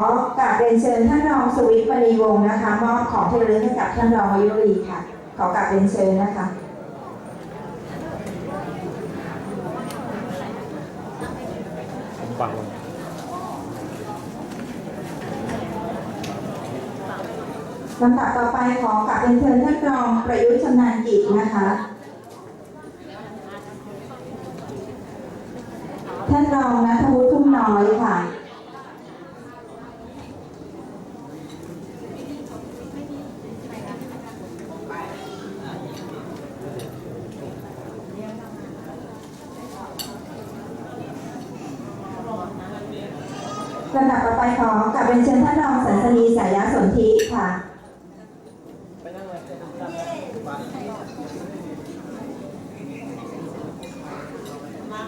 ขอกราบเรียนเชิญท่านรองสุวิทย์ปณีวงศ์นะคะมอบของที่ระลึกให้กับท่านรองมายุรีค่ะ ขอกราบเรียนเชิญนะคะลงลำดับต่อไปขอกราบเรียนเชิญท่านรองประยุทธ์ชำนาญกิจนะคะท่านรองนัทวุฒิทุ่มน้อยค่ะ ลำดับต่อไปขอกราบเรียนเชิญท่านรองสันสนีสายสนธิค่ะ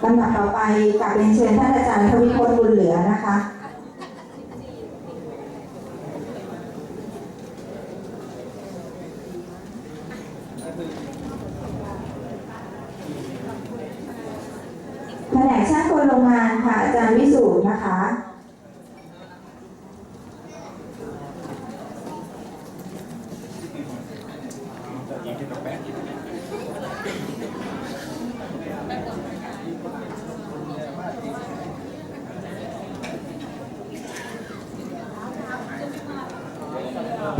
ลำดับต่อไปกราบเรียนเชิญท่านอาจารย์ทวิพจน์บุญเหลือนะคะแผนกช่างกลโรงงานค่ะ อาจารย์วิสูตรนะคะ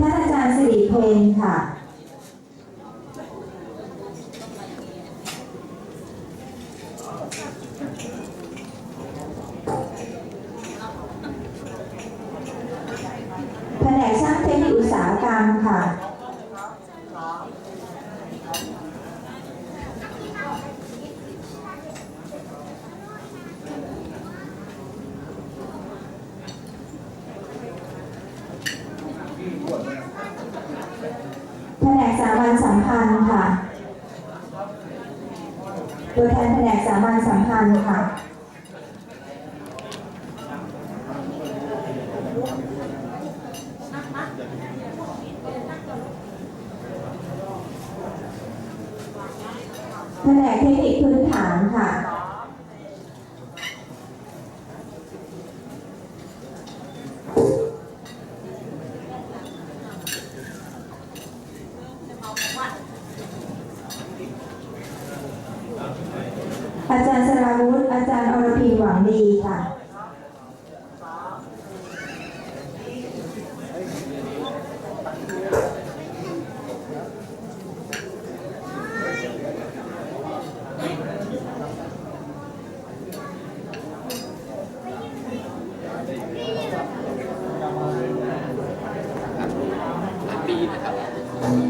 ท่านอาจารย์ สิริเพนค่ะ แผนกช่างเทคนิคอุตสาหกรรมค่ะ แผนกสามัญสัมพันธ์ค่ะ ตัวแทนแผนกสามัญสัมพันธ์ค่ะแผนกเทคนิคพื้นฐานค่ะ อาจารย์สราวุธอาจารย์อรพีหวังดีค่ะ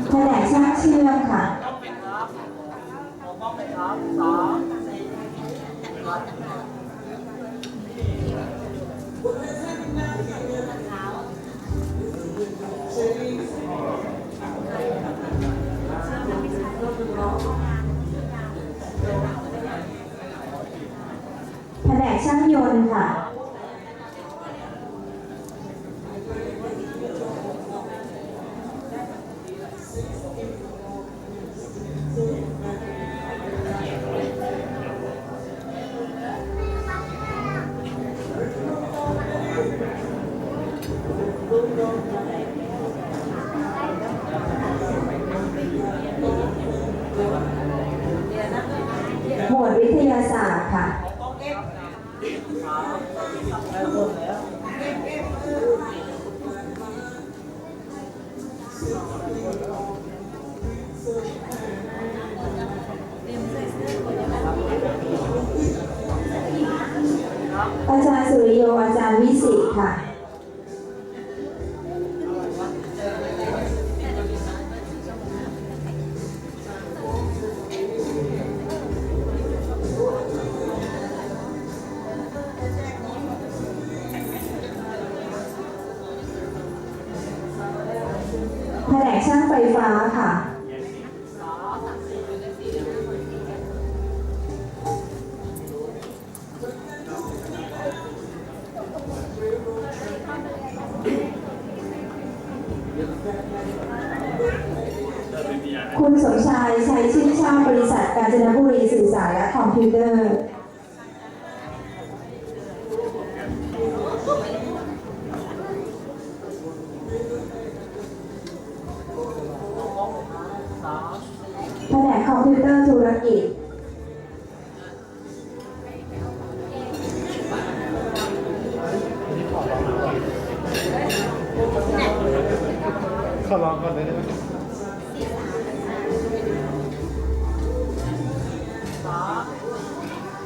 แผนกช่างเชื่อมค่ะ แผนกช่างยนต์ค่ะ หมวดวิทยาศาสตร์ค่ะ อาจารย์สุริโยอาจารย์วิสิตค่ะ แผนกช่างไฟฟ้าค่ะ คุณสมชายใช้ชื่อช่างบริษัทกาญจนบุรีสื่อสารและคอมพิวเตอร์ ธุรกิจข้าลองก่อนเลยได้ไหม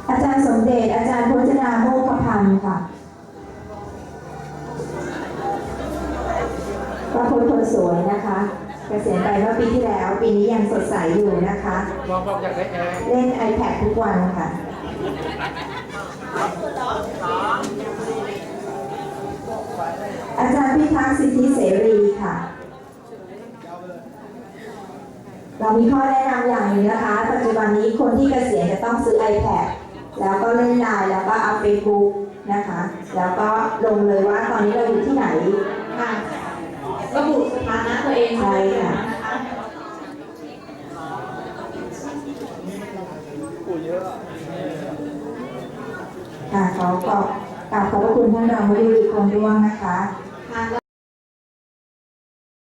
อาจารย์สมเด็จอาจารย์พจนาโมกขพันธ์ค่ะพระพุทธคนสวยนะคะ กษียณไปเมื่อปีที่แล้ว ปีนี้ยังสดใสอยู่นะคะลองบอกอยากได้แอร์เล่น iPad ทุกวันค่ะ อาจารย์พิทักษ์สิทธิเสรีค่ะ เรามีข้อแนะนำอย่างหนึ่งนะคะ ปัจจุบันนี้คนที่เกษียณจะต้องซื้อ iPad แล้วก็เล่นไลน์แล้วก็เอา Facebook นะคะ แล้วก็ลงเลยว่าตอนนี้เราอยู่ที่ไหนค่ะ ระบุสถานะตัวเองใช่ค่ะกูเยอะค่ะเขาก็กราบขอบพระคุณท่านรองวดีคนด้วยนะคะ